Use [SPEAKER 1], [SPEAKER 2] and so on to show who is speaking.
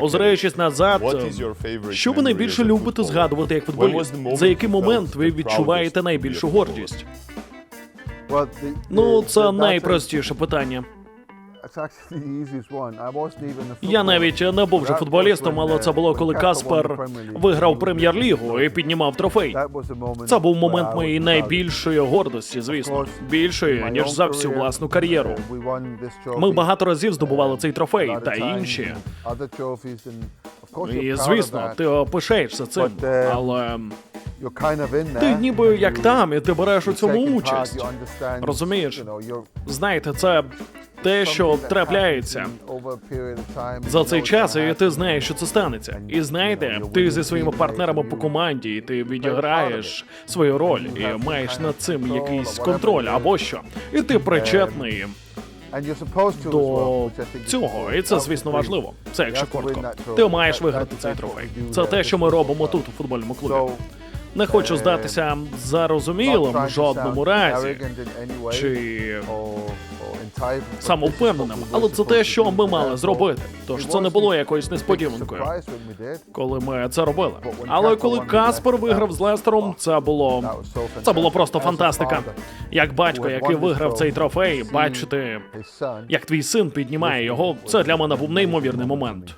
[SPEAKER 1] Озираючись назад, що ви найбільше любите згадувати як футболіст? За який момент ви відчуваєте найбільшу гордість? Ну, це найпростіше питання. Я навіть не був же
[SPEAKER 2] That was
[SPEAKER 1] футболістом, але
[SPEAKER 2] uh,
[SPEAKER 1] це було коли Каспер виграв прем'єр-лігу і піднімав трофей. Це був момент моєї найбільшої гордості, звісно, більшої ніж за всю власну кар'єру.
[SPEAKER 2] uh,
[SPEAKER 1] Ми багато разів здобували цей трофей та інші. І звісно, ти пишаєшся цим,
[SPEAKER 2] uh,
[SPEAKER 1] але ти ніби як там, і ти береш у цьому участь. Розумієш? Знаєте, це те, що трапляється. За цей час, і ти знаєш, що це станеться. І знаєте, ти зі своїми партнерами по команді, і ти відіграєш свою роль, і маєш над цим якийсь контроль або що. І ти причетний до цього, і це звісно важливо. Це якщо коротко. Ти маєш виграти цей трофей. Це те, що ми робимо тут у футбольному клубі. Не хочу здатися зарозумілим в жодному разі чи самовпевненим, але це те, що ми мали зробити. Тож це не було якоюсь несподіванкою. коли ми це робили. Але коли Каспер виграв з Лестером, це було це було просто фантастика. Як батько, який виграв цей трофей, бачити, як твій син піднімає його. Це для мене був неймовірний момент.